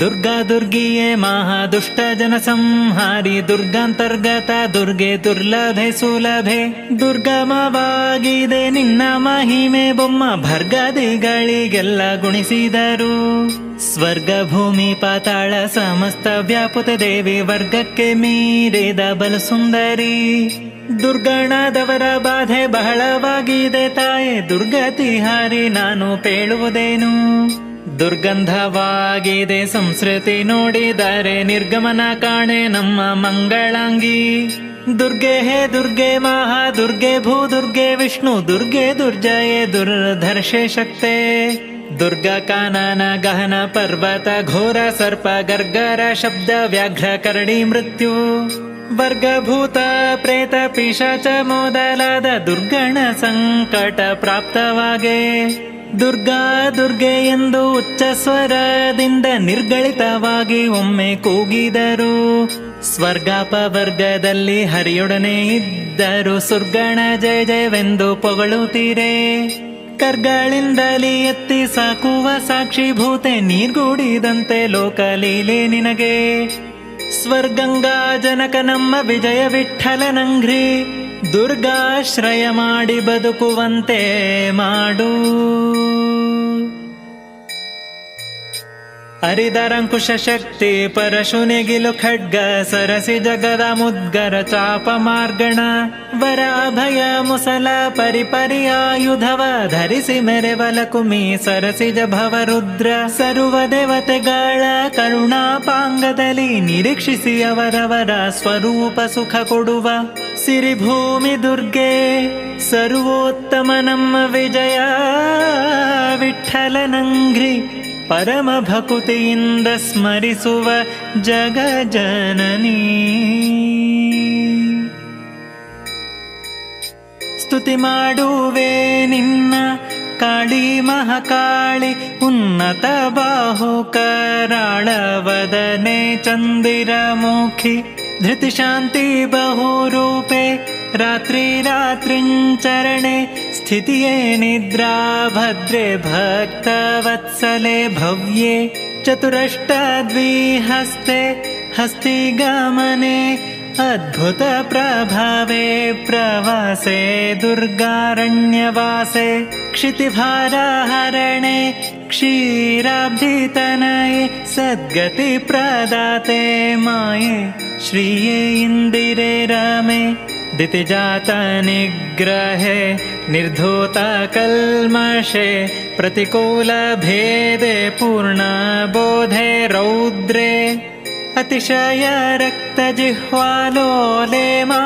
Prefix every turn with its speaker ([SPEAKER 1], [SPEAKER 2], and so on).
[SPEAKER 1] ದುರ್ಗಾ ದುರ್ಗಿಯೇ ಮಹಾದುಷ್ಟ ಜನ ಸಂಹಾರಿ ದುರ್ಗಾಂತರ್ಗತ ದುರ್ಗೆ ದುರ್ಲಭೆ ಸುಲಭೆ. ದುರ್ಗಮವಾಗಿದೆ ನಿನ್ನ ಮಹಿಮೆ, ಬೊಮ್ಮ ಭರ್ಗದಿಗಳಿಗೆಲ್ಲ ಗುಣಿಸಿದರು. ಸ್ವರ್ಗ ಭೂಮಿ ಪಾತಾಳ ಸಮಸ್ತ ವ್ಯಾಪುತ ದೇವಿ ವರ್ಗಕ್ಕೆ ಮೀರಿದ ಬಲು ಸುಂದರಿ ದುರ್ಗಣದವರ ಬಾಧೆ ಬಹಳವಾಗಿದೆ ತಾಯೇ ದುರ್ಗತಿ ಹಾರಿ ನಾನು ಪೇಳುವುದೇನು? ದುರ್ಗಂಧವಾಗಿದೆ ಸಂಸ್ಕೃತಿ ನೋಡಿದರೆ ನಿರ್ಗಮನ ಕಾಣೆ ನಮ್ಮ ಮಂಗಳಾಂಗಿ. ದುರ್ಗೆ ಹೇ ದುರ್ಗೆ ಮಹಾ ದುರ್ಗೆ ಭೂ ದುರ್ಗೆ ವಿಷ್ಣು ದುರ್ಗೆ ದುರ್ಜಯೆ ದುರ್ಧರ್ಷೆ ಶಕ್ತೆ. ದುರ್ಗ ಕಾನನ ಗಹನ ಪರ್ವತ ಘೋರ ಸರ್ಪ ಗರ್ಗರ ಶಬ್ದ ವ್ಯಾಘ್ರ ಕರಡಿ ಮೃತ್ಯು. ವರ್ಗಭೂತ ಪ್ರೇತ ಪಿಶಾಚ ಮೊದಲಾದ ದುರ್ಗಣ ಸಂಕಟ ಪ್ರಾಪ್ತವಾಗೆ. ದುರ್ಗಾ ದುರ್ಗೆ ಎಂದು ಉಚ್ಚ ಸ್ವರದಿಂದ ನಿರ್ಗಳಿತವಾಗಿ ಒಮ್ಮೆ ಕೂಗಿದರು. ಸ್ವರ್ಗಾಪವರ್ಗದಲ್ಲಿ ಹರಿಯೊಡನೆ ಇದ್ದರು. ಸುರ್ಗಣ ಜಯ ಜಯವೆಂದು ಪೊಗಳುತ್ತೀರೆ. ಕರ್ಗಳಿಂದಲೇ ಎತ್ತಿ ಸಾಕುವ ಸಾಕ್ಷಿಭೂತೆ ನೀರ್ಗೂಡಿದಂತೆ ಲೋಕಲೀಲೆ ನಿನಗೆ. ಸ್ವರ್ಗಂಗಾ ಜನಕ ನಮ್ಮ ವಿಜಯ ವಿಠಲನಂಘ್ರಿ ದುರ್ಗಾಶ್ರಯ ಮಾಡಿ ಬದುಕುವಂತೆ ಮಾಡು. ಹರಿದರಂಕುಶ ಶಕ್ತಿ ಪರಶುನಿಗಿಲು ಖಡ್ಗ ಸರಸಿ ಜಗದ ಮುದ್ಗರ ಚಾಪ ಮಾರ್ಗಣ. ವರ ಅಭಯ ಮುಸಲ ಪರಿಪರಿಯಾಯುಧವ ಧರಿಸಿ ಮೆರೆವಲ ಕುಮಿ ಸರಸಿಜ ಭವರುದ್ರ ಸರ್ವ ದೇವತೆಗಳ ಕರುಣಾಪಾಂಗದಲ್ಲಿ ನಿರೀಕ್ಷಿಸಿ ಅವರವರ ಸ್ವರೂಪ ಸುಖ ಕೊಡುವ. ಸಿರಿಭೂಮಿ ದುರ್ಗೆ, ಸರ್ವೋತ್ತಮ ನಮ್ಮ ವಿಜಯ. ವಿಠಲನಂಗ್ರಿ ಪರಮ ಭಕುತಿಯಿಂದ ಸ್ಮರಿಸುವ ಜಗ ಜನನೀ. ಸ್ತುತಿ ಮಾಡುವೆ ನಿನ್ನ ಕಾಳಿ ಮಹಾಕಾಳಿ, ಉನ್ನತ ಬಾಹು ಕರಾಳವದನೆ ಚಂದಿರ धृतिशान्ति बहुरूपे रात्रिरात्रिञ्चरणे स्थितिये निद्रा भद्रे भक्तवत्सले भव्ये चतुरष्टद्विहस्ते हस्तिगमने अद्भुतप्रभावे प्रवासे दुर्गारण्यवासे क्षितिभारहरणे क्षीराब्धितनये सद्गतिप्रदाते माये श्रिये इन्दिरे रामे दितिजातनिग्रहे निर्धोतकल्मषे प्रतिकूलभेदे पूर्णबोधे रौद्रे। अतिशय रक्तजिह्वालोले मा